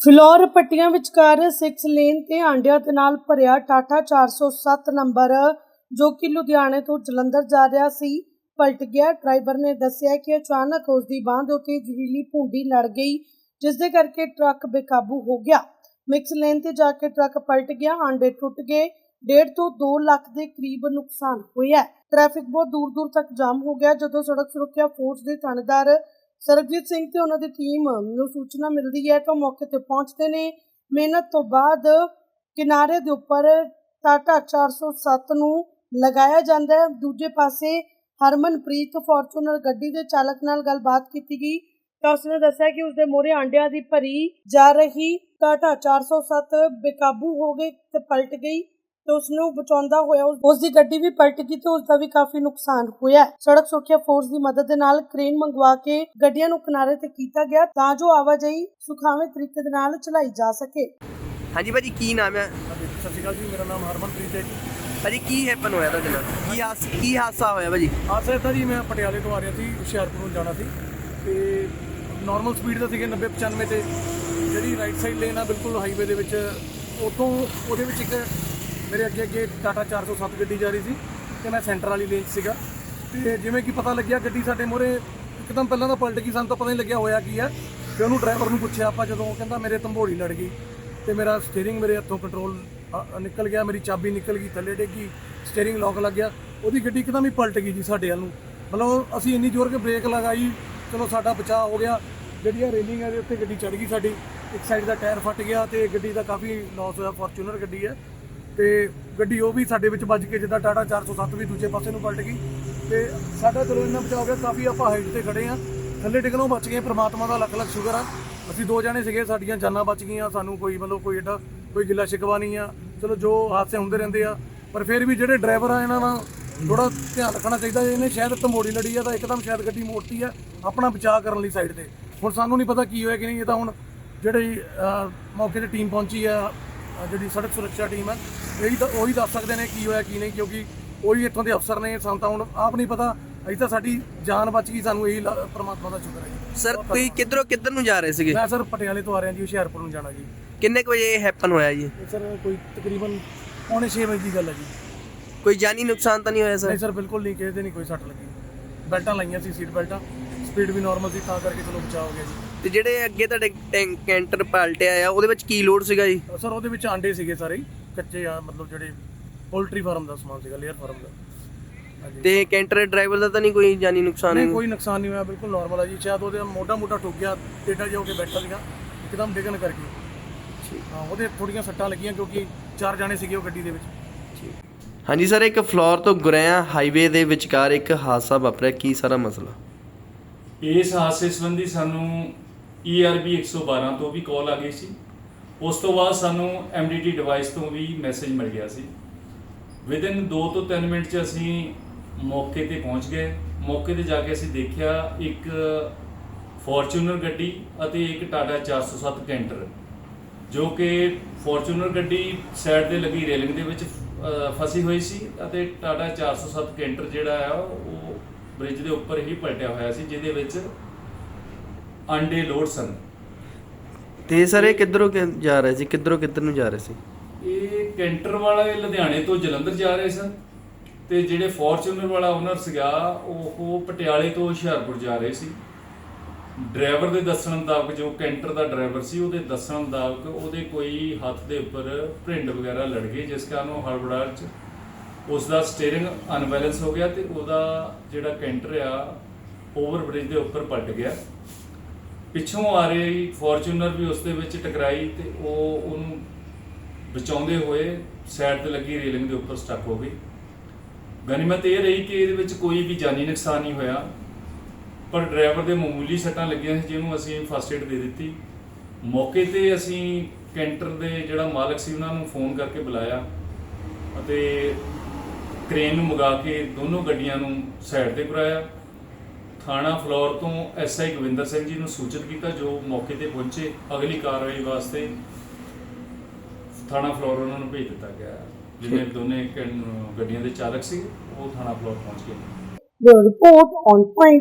ਫਿਲੌਰ ਪੱਟੀਆਂ ਵਿਚਕਾਰ 6 ਲੇਨ ਤੇ ਆਂਡਿਆਂ ਦੇ ਨਾਲ ਭਰਿਆ ਟਾਟਾ 407 ਨੰਬਰ, ਜੋ ਕਿ ਲੁਧਿਆਣੇ ਤੋਂ ਜਲੰਧਰ ਜਾ ਰਿਹਾ ਸੀ, ਪਲਟ ਗਿਆ। ਡਰਾਈਵਰ ਨੇ ਦੱਸਿਆ ਕਿ ਅਚਾਨਕ ਉਸ ਦੀ ਬਾਂਹ ਦੇ ਉੱਤੇ ਜ਼ਹਿਰੀਲੀ ਭੁੰਡੀ ਲੜ ਗਈ, ਜਿਸ ਦੇ ਕਰਕੇ ਟਰੱਕ ਬੇਕਾਬੂ ਹੋ ਗਿਆ। ਮਿਕਸ ਲੇਨ ਤੇ ਜਾ ਕੇ ਟਰੱਕ ਪਲਟ ਗਿਆ, ਆਂਡੇ ਟੁੱਟ ਗਏ। ਡੇਢ ਤੋਂ 2 ਲੱਖ ਦੇ ਕਰੀਬ ਨੁਕਸਾਨ ਹੋਇਆ। ਟ੍ਰੈਫਿਕ ਬਹੁਤ ਦੂਰ ਦੂਰ ਤੱਕ ਜਾਮ ਹੋ ਗਿਆ, ਜਦੋਂ ਸੜਕ ਸੁਰੱਖਿਆ ਫੋਰਸ ਦੇ ਥਾਣੇਦਾਰ ਸਰਬਜੀਤ ਸਿੰਘ ਤੇ ਉਹਨਾਂ ਦੀ ਟੀਮ ਨੂੰ ਸੂਚਨਾ ਮਿਲਦੀ ਹੈ ਤਾਂ ਮੌਕੇ ਤੇ ਪਹੁੰਚਦੇ ਨੇ। ਮਿਹਨਤ ਤੋਂ ਬਾਅਦ ਕਿਨਾਰੇ ਦੇ ਉੱਪਰ ਟਾਟਾ 407 ਨੂੰ ਲਗਾਇਆ ਜਾਂਦਾ ਹੈ। ਦੂਜੇ ਪਾਸੇ ਹਰਮਨਪ੍ਰੀਤ ਫੋਰਚੂਨਰ ਗੱਡੀ ਦੇ ਚਾਲਕ ਨਾਲ ਗੱਲਬਾਤ ਕੀਤੀ ਗਈ ਤਾਂ ਉਸਨੇ ਦੱਸਿਆ ਕਿ ਉਸਦੇ ਮੋਰੇ ਆਂਡਿਆਂ ਦੀ ਭਰੀ ਜਾ ਰਹੀ ਟਾਟਾ 407 ਬੇਕਾਬੂ ਹੋ ਗਈ ਤੇ ਪਲਟ ਗਈ। ਤੇ ਉਸ ਨੂੰ ਬਚਾਉਂਦਾ ਹੋਇਆ ਉਸ- ਦੀ ਗੱਡੀ ਵੀ ਪਲਟ ਗਈ ਤੇ ਉਸ ਦਾ ਵੀ ਕਾਫੀ ਨੁਕਸਾਨ ਹੋਇਆ। ਸੜਕ ਸੁਰੱਖਿਆ ਫੋਰਸ ਦੀ ਮਦਦ ਦੇ ਨਾਲ ਕ੍ਰੇਨ ਮੰਗਵਾ ਕੇ ਗੱਡੀਆਂ ਨੂੰ ਕਿਨਾਰੇ ਤੇ ਕੀਤਾ ਗਿਆ ਤਾਂ ਜੋ ਆਵਾਜਾਈ ਸੁਖਾਵੇਂ ਤਰੀਕੇ ਦੇ ਨਾਲ ਚਲਾਈ ਜਾ ਸਕੇ। ਹਾਂਜੀ ਭਾਜੀ ਕੀ ਨਾਮ ਹੈ? ਸਤਿ ਸ਼੍ਰੀ ਅਕਾਲ ਜੀ ਮੇਰਾ ਨਾਮ ਹਰਮਨਪ੍ਰੀਤ ਹੈ। ਜੀ ਭਾਜੀ ਕੀ ਹੈਪਨ ਹੋਇਆ ਤੁਹਾਡੇ ਨਾਲ? ਕੀ ਹਾਸ ਕੀ ਹਾਦਸਾ ਹੋਇਆ ਭਾਜੀ? ਹਾਦਸਾ ਇੱਦਾਂ ਜੀ ਮੈਂ ਪਟਿਆਲੇ ਤੋਂ ਆ ਰਿਹਾ ਸੀ ਹੁਸ਼ਿਆਰਪੁਰ ਨੂੰ ਜਾਣਾ ਸੀ। ਤੇ ਨਾਰਮਲ ਸਪੀਡ ਤੇ ਸੀਗੇ 90 95 ਤੇ। ਜਿਹੜੀ ਰਾਈਟ ਸਾਈਡ ਲੇਨ ਆ ਬਿਲਕੁਲ ਹਾਈਵੇ ਦੇ ਵਿੱਚ ਉਤੋਂ ਉਹਦੇ ਵਿੱਚ ਇੱਕ ਮੇਰੇ ਅੱਗੇ ਅੱਗੇ ਟਾਟਾ 407 ਗੱਡੀ ਜਾ ਰਹੀ ਸੀ ਤੇ ਮੈਂ ਸੈਂਟਰ ਵਾਲੀ ਲੇਨ ਸੀਗਾ। ਤੇ ਜਿਵੇਂ ਕਿ ਪਤਾ ਲੱਗਿਆ ਗੱਡੀ ਸਾਡੇ ਮੋਰੇ ਇੱਕਦਮ ਪਹਿਲਾਂ ਤਾਂ ਪਲਟ ਗਈ, ਸਾਨੂੰ ਤਾਂ ਪਤਾ ਨਹੀਂ ਲੱਗਿਆ ਹੋਇਆ ਕੀ ਹੈ। ਤੇ ਉਹਨੂੰ ਡਰਾਈਵਰ ਨੂੰ ਪੁੱਛਿਆ ਆਪਾਂ ਜਦੋਂ ਕਹਿੰਦਾ ਮੇਰੇ ਤੰਬੋੜੀ ਲੜ ਗਈ ਤੇ ਮੇਰਾ ਸਟੀਅਰਿੰਗ ਮੇਰੇ ਹੱਥੋਂ ਕੰਟਰੋਲ ਨਿਕਲ ਗਿਆ, ਮੇਰੀ ਚਾਬੀ ਨਿਕਲ ਗਈ, ਥੱਲੇ ਡੇਗੀ ਸਟੀਅਰਿੰਗ ਲੌਕ ਲੱਗ ਗਿਆ। ਉਹਦੀ ਗੱਡੀ ਇੱਕਦਮ ਹੀ ਪਲਟ ਗਈ ਜੀ ਸਾਡੇ ਵੱਲ ਨੂੰ। ਮਤਲਬ ਅਸੀਂ ਇੰਨੀ ਜ਼ੋਰ ਕੇ ਬ੍ਰੇਕ ਲਗਾਈ, ਚਲੋ ਸਾਡਾ ਬਚਾਅ ਹੋ ਗਿਆ। ਜਿਹੜੀਆਂ ਰੇਲਿੰਗ ਹੈ ਦੇ ਉੱਤੇ ਗੱਡੀ ਚੜ ਗਈ ਸਾਡੀ, ਇੱਕ ਸਾਈਡ ਦਾ ਟਾਇਰ ਫਟ ਗਿਆ ਤੇ ਗੱਡੀ ਦਾ ਕਾਫੀ ਲਾਸ ਹੋਇਆ ਫੋਰਚੂਨਰ ਗੱਡੀ ਹੈ। ਤੇ ਗੱਡੀ ਉਹ ਵੀ ਸਾਡੇ ਵਿੱਚ ਵੱਜ ਕੇ ਜਿੱਦਾਂ ਟਾਟਾ 407 ਵੀ ਦੂਜੇ ਪਾਸੇ ਨੂੰ ਪਲਟ ਗਈ। ਤੇ ਸਾਡਾ ਚਲੋ ਇੰਨਾ ਬਚਾਅ ਹੋ ਗਿਆ, ਕਾਫੀ ਆਪਾਂ ਹਾਈਟ ਤੇ ਖੜੇ ਆ। ਥੱਲੇ ਡਿੱਗਣੋਂ ਬਚ ਗਏ, ਪ੍ਰਮਾਤਮਾ ਦਾ ਲੱਖ ਲੱਖ ਸ਼ੁਕਰ ਆ। ਅਸੀਂ ਦੋ ਜਣੇ ਸੀਗੇ, ਸਾਡੀਆਂ ਜਾਨਾਂ ਬਚ ਗਈਆਂ, ਸਾਨੂੰ ਕੋਈ ਮਤਲਬ ਕੋਈ ਏਡਾ, ਕੋਈ ਗਿੱਲਾ ਸ਼ਿਕਵਾ ਨਹੀਂ ਆ। ਚਲੋ ਜੋ ਹਾਦਸੇ ਹੁੰਦੇ ਰਹਿੰਦੇ ਆ, ਪਰ ਫਿਰ ਵੀ ਜਿਹੜੇ ਡਰਾਈਵਰ ਆ, ਇਹਨਾਂ ਨਾਲ ਥੋੜਾ ਧਿਆਨ ਰੱਖਣਾ ਚਾਹੀਦਾ ਇਹਨੇ ਸ਼ਾਇਦ ਤਮੋੜੀ ਲੜੀ ਆ ਤਾਂ ਇੱਕਦਮ ਸ਼ਾਇਦ ਗੱਡੀ ਮੋੜਤੀ ਆ, ਆਪਣਾ ਬਚਾਅ ਕਰਨ ਲਈ ਸਾਈਡ ਤੇ। ਹੁਣ ਸਾਨੂੰ ਨਹੀਂ ਪਤਾ ਕੀ ਹੋਇਆ ਕਿ ਨਹੀਂ, ਇਹ ਤਾਂ ਹੁਣ ਜਿਹੜੀ ਮੌਕੇ ਤੇ ਟੀਮ ਪਹੁੰਚੀ ਆ ਜਿਹੜੀ ਸੜਕ ਸੁਰੱਖਿਆ ਟੀਮ ਹੈ ਇਹੀ ਤਾਂ ਉਹੀ ਦੱਸ ਸਕਦੇ ਨੇ ਕੀ ਹੋਇਆ ਕੀ ਨਹੀਂ ਕਿਉਂਕਿ ਉਹੀ ਇੱਥੋਂ ਦੇ ਅਫਸਰ ਨੇ ਸਾਨੂੰ ਤਾਂ ਹੁਣ ਆਪ ਨਹੀਂ ਪਤਾ। ਅਜੇ ਤਾਂ ਸਾਡੀ ਜਾਨ ਬਚ ਗਈ ਸਾਨੂੰ ਇਹੀ ਲ- ਪ੍ਰਮਾਤਮਾ ਦਾ ਸ਼ੁਕਰ ਹੈ ਜੀ। ਸਰ ਤੁਸੀਂ ਕਿੱਧਰੋਂ ਕਿੱਧਰ ਨੂੰ ਜਾ ਰਹੇ ਸੀਗੇ? ਮੈਂ ਸਰ ਪਟਿਆਲੇ ਤੋਂ ਆ ਰਿਹਾ ਜੀ ਹੁਸ਼ਿਆਰਪੁਰ ਨੂੰ ਜਾਣਾ ਜੀ। ਕਿੰਨੇ ਕੁ ਵਜੇ ਇਹ ਹੈਪਨ ਹੋਇਆ ਜੀ? ਇਹ ਸਰ ਕੋਈ ਤਕਰੀਬਨ ਪੌਣੇ 6 ਵਜੇ ਦੀ ਗੱਲ ਹੈ ਜੀ। ਕੋਈ ਜਾਨੀ ਨੁਕਸਾਨ ਤਾਂ ਨਹੀਂ ਹੋਇਆ ਸਰ? ਨਹੀਂ ਸਰ ਬਿਲਕੁਲ ਨਹੀਂ ਕਿਸੇ ਤੇ ਨਹੀਂ ਕੋਈ ਸੱਟ ਲੱਗੀ। ਬੈਲਟਾਂ ਲਾਈਆਂ ਸੀ ਸੀਟ ਬੈਲਟਾਂ। ਸਪੀਡ ਵੀ ਨਾਰਮਲ ਸੀ ਤਾਂ ਕਰਕੇ ਚਲੋ ਬਚਾਅ ਹੋ ਗਿਆ ਜੀ। ਤੇ ਜਿਹੜੇ ਅੱਗੇ ਤੁਹਾਡੇ ਟੈਂਕ ਕੈਂਟਰ ਪਲਟਿਆ ਆ ਉਹਦੇ ਵਿੱਚ ਕੀ ਲੋਡ ਸੀਗਾ ਜੀ? ਸਰ ਉਹਦੇ ਵਿੱਚ ਆਂਡੇ ਸੀਗੇ ਸਾਰੇ ਹੀ, ਕੱਚੇ ਆ ਮਤਲਬ ਜਿਹੜੇ ਪੋਲਟਰੀ ਫਾਰਮ ਦਾ ਸਮਾਨ ਸੀਗਾ ਲੇਅਰ ਫਾਰਮ ਦਾ। ਤੇ ਕੈਂਟਰ ਡਰਾਈਵਰ ਦਾ ਤਾਂ ਨਹੀਂ ਕੋਈ ਜਾਨੀ ਨੁਕਸਾਨ ਨਹੀਂ ਕੋਈ ਨੁਕਸਾਨ ਨਹੀਂ ਹੋਇਆ ਬਿਲਕੁਲ ਨਾਰਮਲ ਆ ਜੀ। ਸ਼ਾਇਦ ਉਹਦੇ ਮੋਢਾ ਮੋਢਾ ਠੁੱਕ ਗਿਆ ਟੇਡਾ ਜਿਹਾ ਹੋ ਕੇ ਬੈਠਾ ਸੀਗਾ ਇੱਕਦਮ ਡਿੱਗਣ ਕਰਕੇ। ਹਾਂ ਉਹਦੇ ਥੋੜੀਆਂ ਸੱਟਾਂ ਲੱਗੀਆਂ ਕਿਉਂਕਿ ਚਾਰ ਜਾਣੇ ਸੀਗੇ ਉਹ ਗੱਡੀ ਦੇ ਵਿੱਚ। ਹਾਂਜੀ ਸਰ ਇੱਕ ਫਲੋਰ ਤੋਂ ਗੁਰੇਆ ਹਾਈਵੇ ਦੇ ਵਿਚਕਾਰ ਇੱਕ ਹਾਦਸਾ ਵਾਪਰਿਆ ਕੀ ਸਾਰਾ ਮਸਲਾ? ਇਸ ਹਾਦਸੇ ਸੰਬੰਧੀ ਸਾਨੂੰ ERB 112 ਤੋਂ ਵੀ ਕਾਲ ਆ ਗਈ ਸੀ। ਉਸ ਤੋਂ ਬਾਅਦ ਸਾਨੂੰ MDT ਡਿਵਾਈਸ ਤੋਂ ਵੀ ਮੈਸੇਜ ਮਿਲ ਗਿਆ ਸੀ। ਵਿਦਿਨ 2 ਤੋਂ 3 ਮਿੰਟ ਚ ਅਸੀਂ ਮੌਕੇ ਤੇ ਪਹੁੰਚ ਗਏ। ਮੌਕੇ ਤੇ ਜਾ ਕੇ ਅਸੀਂ ਦੇਖਿਆ ਇੱਕ ਫੋਰਚੂਨਰ ਗੱਡੀ ਅਤੇ ਇੱਕ ਟਾਟਾ 407 ਕੈਂਟਰ, ਜੋ ਕਿ ਫੋਰਚੂਨਰ ਗੱਡੀ ਸਾਈਡ ਤੇ ਲੱਗੀ ਰੇਲਿੰਗ ਦੇ ਵਿੱਚ ਫਸੀ ਹੋਈ ਸੀ ਅਤੇ ਟਾਟਾ 407 ਕੈਂਟਰ ਜਿਹੜਾ ਆ, ਉਹ ਬ੍ਰਿਜ ਦੇ ਉੱਪਰ ਹੀ ਪਲਟਿਆ ਹੋਇਆ ਸੀ, ਜਿਹਦੇ ਵਿੱਚ ਅੰਡੇ ਲੋਡ ਸਨ। ਤੇ ਸਰ ਇਹ ਕਿੱਧਰੋਂ ਕਿ- ਜਾ ਰਹੇ ਸੀ? ਕਿੱਧਰੋਂ ਕਿੱਧਰ ਨੂੰ ਜਾ ਰਹੇ ਸੀ? ਇਹ ਕੈਂਟਰ ਵਾਲੇ ਲੁਧਿਆਣੇ ਤੋਂ ਜਲੰਧਰ ਜਾ ਰਹੇ ਸਨ ਤੇ ਜਿਹੜੇ ਫੋਰਚੂਨਰ ਵਾਲਾ ਓਨਰ ਸੀਗਾ ਉਹ ਪਟਿਆਲੇ ਤੋਂ ਹੁਸ਼ਿਆਰਪੁਰ ਜਾ ਰਹੇ ਸੀ। ਡਰਾਈਵਰ ਦੇ ਦੱਸਣ ਮੁਤਾਬਕ ਜੋ ਕੈਂਟਰ ਦਾ ਡਰਾਈਵਰ ਸੀ ਉਹਦੇ ਦੱਸਣ ਮੁਤਾਬਕ ਉਹਦੇ ਕੋਈ ਹੱਥ ਦੇ ਉੱਪਰ ਭਰਿੰਡ ਵਗੈਰਾ ਲੜ ਗਈ ਜਿਸ ਕਾਰਨ ਉਹ ਹੜਬੜਾਹਟ ਚ ਉਸ ਦਾ ਸਟੀਅਰਿੰਗ ਅਨਬੈਲੈਂਸ ਹੋ ਗਿਆ ਤੇ ਉਹਦਾ ਜਿਹੜਾ ਕੈਂਟਰ ਆ ਓਵਰ ਬ੍ਰਿਜ ਦੇ ਉੱਪਰ ਪਲਟ ਗਿਆ। ਪਿੱਛੋਂ ਆ ਰਹੀ ਫੋਰਚੂਨਰ ਵੀ ਉਸ ਦੇ ਵਿੱਚ ਟਕਰਾਈ ਤੇ ਉਹ ਉਹਨੂੰ ਬਚਾਉਂਦੇ ਹੋਏ ਸਾਈਡ ਤੇ ਲੱਗੀ ਰੇਲਿੰਗ ਦੇ ਉੱਪਰ ਸਟਕ ਹੋ ਗਈ। ਗਨੀਮਤ ਇਹ ਰਹੀ ਕਿ ਇਹਦੇ ਵਿੱਚ ਕੋਈ ਵੀ ਜਾਨੀ ਨੁਕਸਾਨ ਨਹੀਂ ਹੋਇਆ। ਪਰ ਡਰਾਈਵਰ ਦੇ ਮਾਮੂਲੀ ਸੱਟਾਂ ਲੱਗੀਆਂ ਸੀ ਜਿਹਨੂੰ ਅਸੀਂ ਫਸਟ ਏਡ ਦੇ ਦਿੱਤੀ। ਮੌਕੇ ਤੇ ਅਸੀਂ ਕੈਂਟਰ ਦੇ ਜਿਹੜਾ ਮਾਲਕ ਸੀ ਉਹਨਾਂ ਨੂੰ ਫੋਨ ਕਰਕੇ ਬੁਲਾਇਆ ਅਤੇ ਕ੍ਰੇਨ ਨੂੰ ਮੰਗਾ ਕੇ ਦੋਨੋਂ ਗੱਡੀਆਂ ਨੂੰ ਸਾਈਡ ਤੇ ਕਰਾਇਆ ਥਾਣਾ ਫਲੋਰ ਤੋਂ ਐਸਆਈ ਗਵਿੰਦਰ ਸਿੰਘ ਜੀ ਨੂੰ ਸੂਚਿਤ ਕੀਤਾ ਜੋ ਮੌਕੇ ਤੇ ਪਹੁੰਚੇ ਅਗਲੀ ਕਾਰਵਾਈ ਵਾਸਤੇ ਥਾਣਾ ਫਲੋਰ ਉਹਨਾਂ ਨੂੰ ਭੇਜ ਦਿੱਤਾ ਗਿਆ। ਜਿਵੇਂ ਦੋਨੇ ਗੱਡੀਆਂ ਦੇ ਚਾਲਕ ਸੀ ਉਹ ਥਾਣਾ ਫਲੋਰ ਪਹੁੰਚ ਗਏ। The report on point